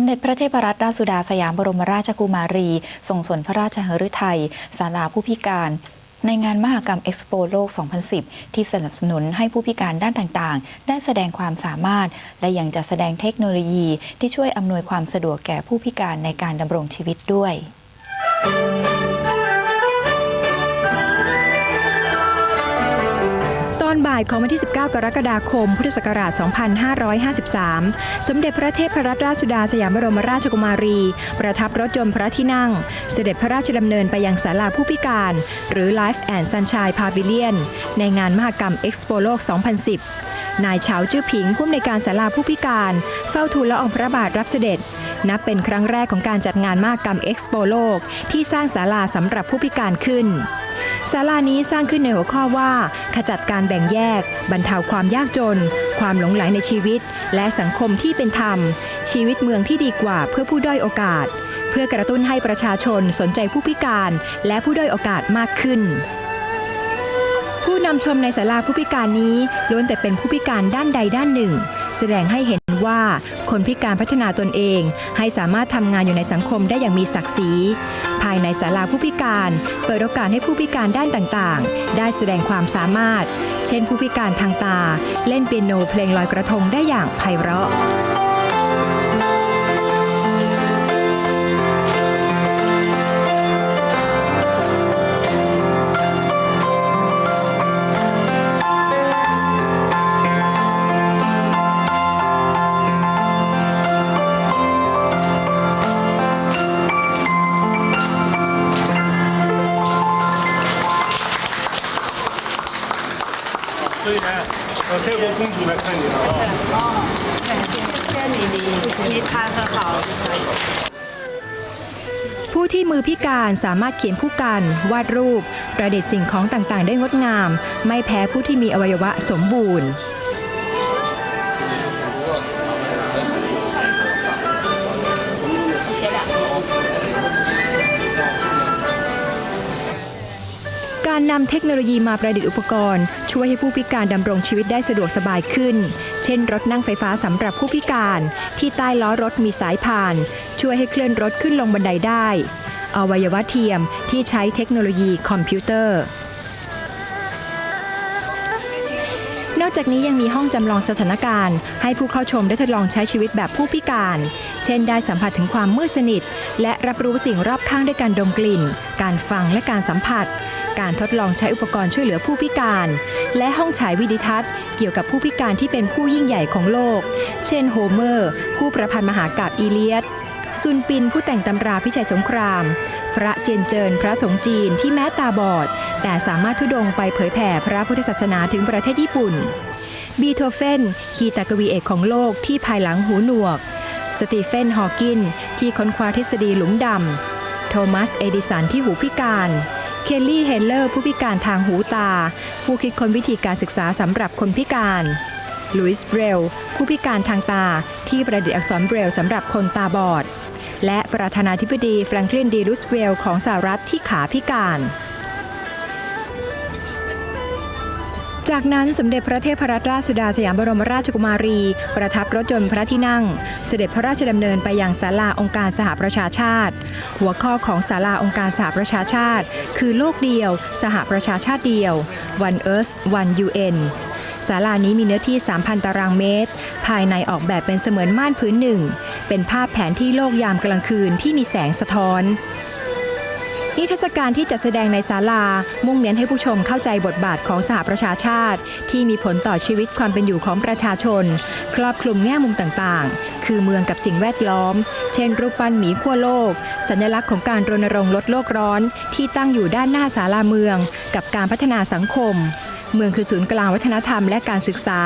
มเด็จพระเทพรัตนราชสุดาสยามบรมราชกุมารีทรงสนพระราชหฤทัยศาลาผู้พิการในงานมหกรรมเอ็กซ์โปโลก 2010 ที่สนับสนุนให้ผู้พิการด้านต่างๆ ได้แสดงความสามารถ และยังจะแสดงเทคโนโลยี ที่ช่วยอำนวยความสะดวกแก่ผู้พิการในการดำรงชีวิตด้วย อนบ่ายของวันที่ 19 กรกฎาคม พุทธศักราช 2553 สมเด็จพระเทพรัตนราชสุดาสยามบรมราชกุมารี ประทับรถยนต์พระที่นั่ง เสด็จพระราชดำเนินไปยังศาลาผู้พิการ หรือ Life and Sunshine Pavilion ในงานมหกรรม Expo โลก 2010 นายเฉาจื้อผิงผู้อำนวยการศาลาผู้พิการ เฝ้าทูลละอองพระบาทรับเสด็จนับเป็นครั้งแรกของการจัดงานมหกรรม Expo โลก ที่สร้างศาลาสำหรับผู้พิการขึ้น ศาลานี้สร้างขึ้นในหัวข้อว่า ขจัดการแบ่งแยก บรรเทาความยากจน ความหลงไหลในชีวิต และสังคมที่เป็นธรรม ชีวิตเมืองที่ดีกว่าเพื่อผู้ด้อยโอกาส เพื่อกระตุ้นให้ประชาชนสนใจผู้พิการ และผู้ด้อยโอกาสมากขึ้น ผู้นำชมในศาลาผู้พิการนี้ล้วนแต่เป็นผู้พิการด้านใดด้านหนึ่ง แสดงให้เห็น ว่า คนพิการพัฒนาตนเอง ให้สามารถทำงานอยู่ในสังคมได้อย่างมีศักดิ์ศรี ภายในศาลาผู้พิการ เปิดโอกาสให้ผู้พิการด้านต่างๆ ได้แสดงความสามารถ เช่นผู้พิการทางตา เล่นเปียโนเพลงลอยกระทงได้อย่างไพเราะ 所以呢，呃，泰国公主来看你了啊、谢谢你，你你弹很好。 ผู้ที่มือพิการสามารถเขียนผู้กัน วาดรูป ประดิษฐ์สิ่งของต่างๆ ได้งดงาม ไม่แพ้ผู้ที่มีอวัยวะสมบูรณ์ นำเทคโนโลยีมาประดิษฐ์อุปกรณ์ ช่วยให้ผู้พิการดำรงชีวิตได้สะดวกสบายขึ้น เช่น รถนั่งไฟฟ้าสำหรับผู้พิการ ที่ใต้ล้อรถมีสายผ่าน ช่วยให้เคลื่อนรถขึ้นลงบันไดได้ อวัยวะเทียมที่ใช้เทคโนโลยีคอมพิวเตอร์นอกจากนี้ยังมีห้องจำลองสถานการณ์ ให้ผู้เข้าชมได้ทดลองใช้ชีวิตแบบผู้พิการ เช่นได้สัมผัสถึงความมืดสนิท และรับรู้สิ่งรอบข้างด้วยการดมกลิ่น การฟังและการสัมผัส การทดลองใช้อุปกรณ์ช่วยเหลือผู้พิการ และห้องฉายวิดิทัศน์ เกี่ยวกับผู้พิการที่เป็นผู้ยิ่งใหญ่ของโลก เช่นโฮเมอร์ ผู้ประพันธ์มหากาพย์อีเลียดซุนปินผู้แต่งตำราพิชัยสงคราม พระเจนเจินพระสงฆ์จีนที่แม้ตาบอด แต่สามารถทุดงไปเผยแผ่พระพุทธศาสนาถึงประเทศญี่ปุ่น บีโธเฟนคีตากวีเอกของโลกที่ภายหลังหูหนวก สตีเฟน ฮอว์กิน ที่ค้นคว้าทฤษฎีหลุมดำ โทมัส เอดิสันที่หูพิการ เคลลี่เฮเลอร์ผู้พิการทางหูตา ผู้คิดค้นวิธีการศึกษาสำหรับคนพิการลุยส์เบรลผู้พิการทางตาที่ประดิษฐ์อักษรเบรลสำหรับคนตาบอด และประธานาธิบดีแฟรงคลินดีรูสเวลล์ของสหรัฐที่ขาพิการ จากนั้นสมเด็จพระเทพรัตนราชสุดาสยามบรมราชกุมารี ประทับรถยนต์พระที่นั่ง เสด็จพระราชดำเนินไปยังศาลาองค์การสหประชาชาติ หัวข้อของศาลาองค์การสหประชาชาติ คือโลกเดียว สหประชาชาติเดียว One Earth One UN ศาลานี้มีเนื้อที่ 3,000 ตารางเมตร ภายในออกแบบเป็นเสมือนม่านพื้นหนึ่ง เป็นภาพแผนที่โลกยามกลางคืนที่มีแสงสะท้อน นิทรรศการที่จัดแสดงในศาลา มุ่งเน้นให้ผู้ชมเข้าใจบทบาทของสหประชาชาติ ที่มีผลต่อชีวิตความเป็นอยู่ของประชาชน ครอบคลุมแง่มุมต่างๆ คือเมืองกับสิ่งแวดล้อม เช่น รูปปั้นหมีขั้วโลก สัญลักษณ์ของการรณรงค์ลดโลกร้อน ที่ตั้งอยู่ด้านหน้าศาลาเมือง กับการพัฒนาสังคมเมืองคือศูนย์กลางวัฒนธรรมและการศึกษา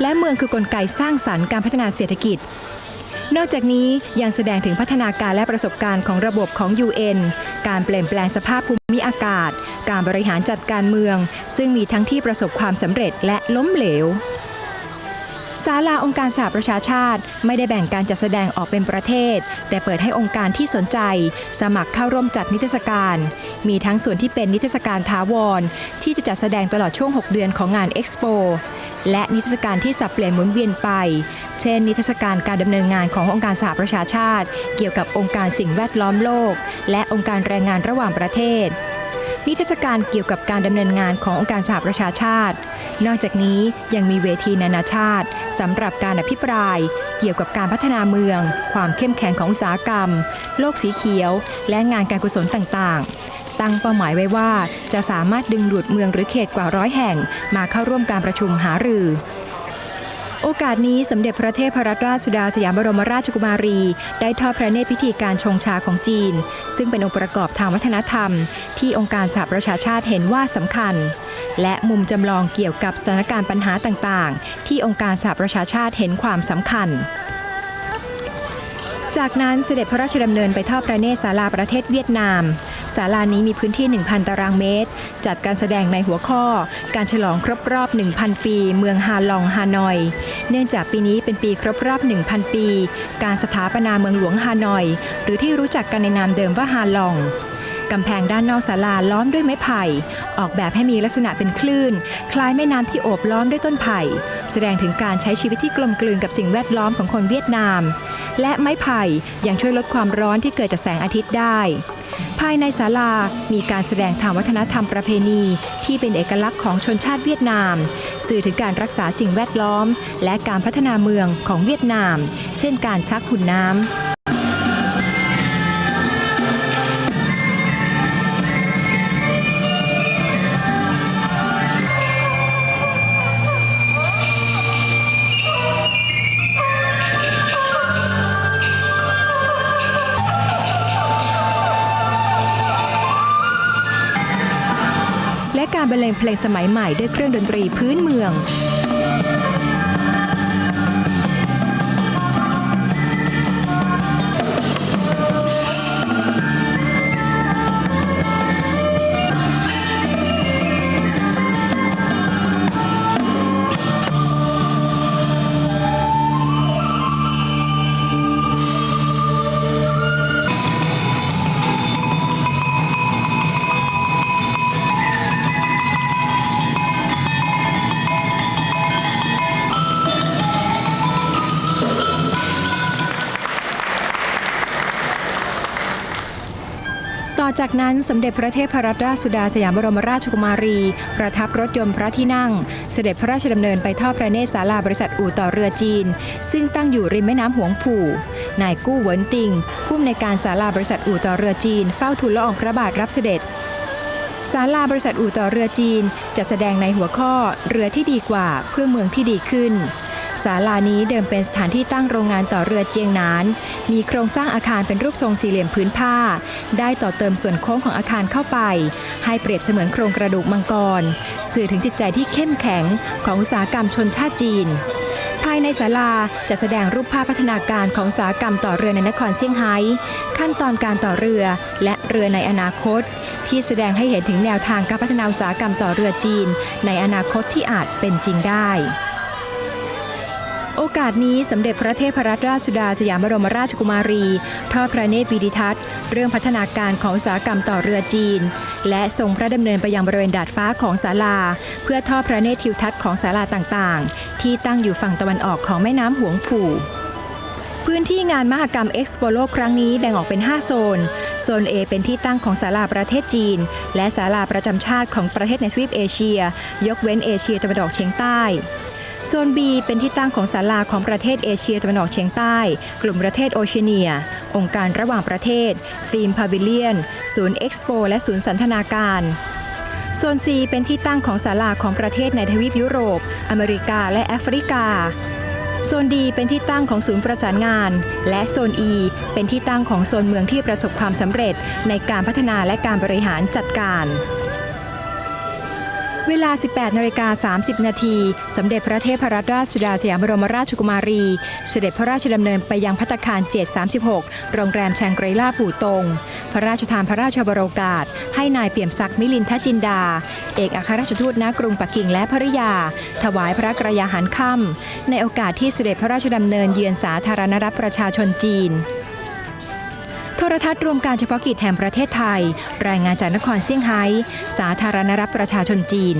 และเมืองคือกลไกสร้างสรรค์การพัฒนาเศรษฐกิจ นอกจากนี้ยังแสดงถึงพัฒนาการและประสบการณ์ของระบบของ UN การเปลี่ยนแปลงสภาพภูมิอากาศ การบริหารจัดการเมือง ซึ่งมีทั้งที่ประสบความสำเร็จและล้มเหลว ศาลาองค์การสหประชาชาติ ไม่ได้แบ่งการจัดแสดงออกเป็นประเทศ แต่เปิดให้องค์การที่สนใจ สมัครเข้าร่วมจัดนิทรรศการ มีทั้งส่วนที่เป็นนิทรรศการถาวร ที่จะจัดแสดงตลอดช่วง 6 เดือนของงานเอ็กซ์โปและนิทรรศการที่สับเปลี่ยนหมุนเวียนไป เช่น นิทรรศการการดำเนินงานขององค์การสหประชาชาติ เกี่ยวกับองค์การสิ่งแวดล้อมโลก และองค์การแรงงานระหว่างประเทศ นิทรรศการเกี่ยวกับการดำเนินงานขององค์การสหประชาชาติ นอกจากนี้ยังมีเวทีนานาชาติ สำหรับการอภิปราย เกี่ยวกับการพัฒนาเมือง ความเข้มแข็งของอุตสาหกรรม โลกสีเขียว และงานการกุศลต่างๆ ตั้งเป้าหมายไว้ว่าจะสามารถดึงดูดเมืองหรือเขตกว่าร้อยแห่ง มาเข้าร่วมการประชุมหารือโอกาสนี้สมเด็จพระเทพรัตนราชสุดาสยามบรมราชกุมารี ได้ทอดพระเนตรพิธีการชงชาของจีน ซึ่งเป็นองค์ประกอบทางวัฒนธรรม ที่องค์การสหประชาชาติเห็นว่าสำคัญ และมุมจำลองเกี่ยวกับสถานการณ์ปัญหาต่างๆ ที่องค์การสหประชาชาติเห็นความสำคัญจากนั้นเสด็จพระราชดำเนินไปทอดพระเนตรศาลาประเทศเวียดนาม ศาลานี้มีพื้นที่ 1,000 ตารางเมตร จัดการแสดงในหัวข้อ การฉลองครบรอบ 1,000 ปี เมืองฮาลองฮานอย เนื่องจากปีนี้เป็นปีครบรอบ 1,000 ปี การสถาปนาเมืองหลวงฮานอย หรือที่รู้จักกันในนามเดิมว่าฮาลอง กำแพงด้านนอกศาลาล้อมด้วยไม้ไผ่ ออกแบบให้มีลักษณะเป็นคลื่น คล้ายแม่น้ำที่โอบล้อมด้วยต้นไผ่ แสดงถึงการใช้ชีวิตที่กลมกลืนกับสิ่งแวดล้อมของคนเวียดนาม และไม้ไผ่ยังช่วยลดความร้อนที่เกิดจากแสงอาทิตย์ได้ ภายในศาลา มีการแสดงทางวัฒนธรรมประเพณี ที่เป็นเอกลักษณ์ของชนชาติเวียดนาม สื่อถึงการรักษาสิ่งแวดล้อม และการพัฒนาเมืองของเวียดนาม เช่น การชักหุ่นน้ำ รรเลงเพลงสมัยใหม่ด้วยเครื่องดนตรีพื้นเมือง จากนั้นสมเด็จพระเทพรัตนราชสุดาสยามบรมราชกุมารี ประทับรถยนต์พระที่นั่ง เสด็จพระราชดำเนินไปทอดพระเนตรศาลาบริษัทอู่ต่อเรือจีน ซึ่งตั้งอยู่ริมแม่น้ำหวงผู่นายกู้เหวินติงผู้อำนวยการศาลาบริษัทอู่ต่อเรือจีน เฝ้าทูลละอองพระบาทรับเสด็จศาลาบริษัทอู่ต่อเรือจีนจะแสดงในหัวข้อเรือที่ดีกว่าเพื่อเมืองที่ดีขึ้น ศาลานี้เดิมเป็นสถานที่ตั้งโรงงานต่อเรือเจียงหนาน มีโครงสร้างอาคารเป็นรูปทรงสี่เหลี่ยมพื้นผ้า ได้ต่อเติมส่วนโค้งของอาคารเข้าไป ให้เปรียบเสมือนโครงกระดูกมังกร สื่อถึงจิตใจที่เข้มแข็งของอุตสาหกรรมชนชาติจีนภายในศาลาจะแสดงรูปภาพพัฒนาการของอุตสาหกรรมต่อเรือในนครเซี่ยงไฮ้ ขั้นตอนการต่อเรือและเรือในอนาคต ที่แสดงให้เห็นถึงแนวทางการพัฒนาอุตสาหกรรมต่อเรือจีน ในอนาคตที่อาจเป็นจริงได้ โอกาสนี้สมเด็จพระเทพรัตนราชสุดาสยามบรมราชกุมารี ทอดพระเนตรวิดิทัศน์ เรื่องพัฒนาการของอุตสาหกรรมต่อเรือจีน และทรงพระดำเนินไปยังบริเวณดาดฟ้าของศาลา เพื่อทอดพระเนตรทิวทัศน์ของศาลาต่างๆ ที่ตั้งอยู่ฝั่งตะวันออกของแม่น้ำหวงผู่ พื้นที่งานมหกรรมเอ็กซ์โปโลครั้งนี้แบ่งออกเป็น 5 โซน โซน A เป็นที่ตั้งของศาลาประเทศจีน และศาลาประจำชาติของประเทศในทวีปเอเชีย ยกเว้นเอเชียตะวันออกเฉียงใต้ โซน B เป็นที่ตั้งของศาลาของประเทศเอเชียตะวันออกเฉียงใต้ กลุ่มประเทศโอเชียเนีย องค์การระหว่างประเทศธีมพาวิเลียน ศูนย์เอ็กซ์โปและศูนย์สันทนาการโซน C เป็นที่ตั้งของศาลาของประเทศในทวีปยุโรป อเมริกาและแอฟริกา โซน D เป็นที่ตั้งของศูนย์ประสานงาน และโซน E เป็นที่ตั้งของโซนเมืองที่ประสบความสำเร็จในการพัฒนาและการบริหารจัดการ เวลา 18นาฬิกา30 นาทีสมเด็จพระเทพรัตนราชสุดาสยามบรมราชกุมารี เสด็จพระราชดำเนินไปยังพัตตาคาร 736 โรงแรมแชงกรีล่าผู่ตง พระราชทานพระราชบรโอกาส ให้นายเปี่ยมศักดิ์มิลินทจินดา เอกอัครราชทูตณกรุงปักกิ่งและภริยา ถวายพระกระยาหารค่ำในโอกาสที่เสด็จพระราชดำเนินเยือนสาธารณรัฐประชาชนจีน รทัศน์รวมการเฉพาะกิจแห่งประเทศไทย รายงานจากนครเซี่ยงไฮ้ สาธารณรัฐประชาชนจีน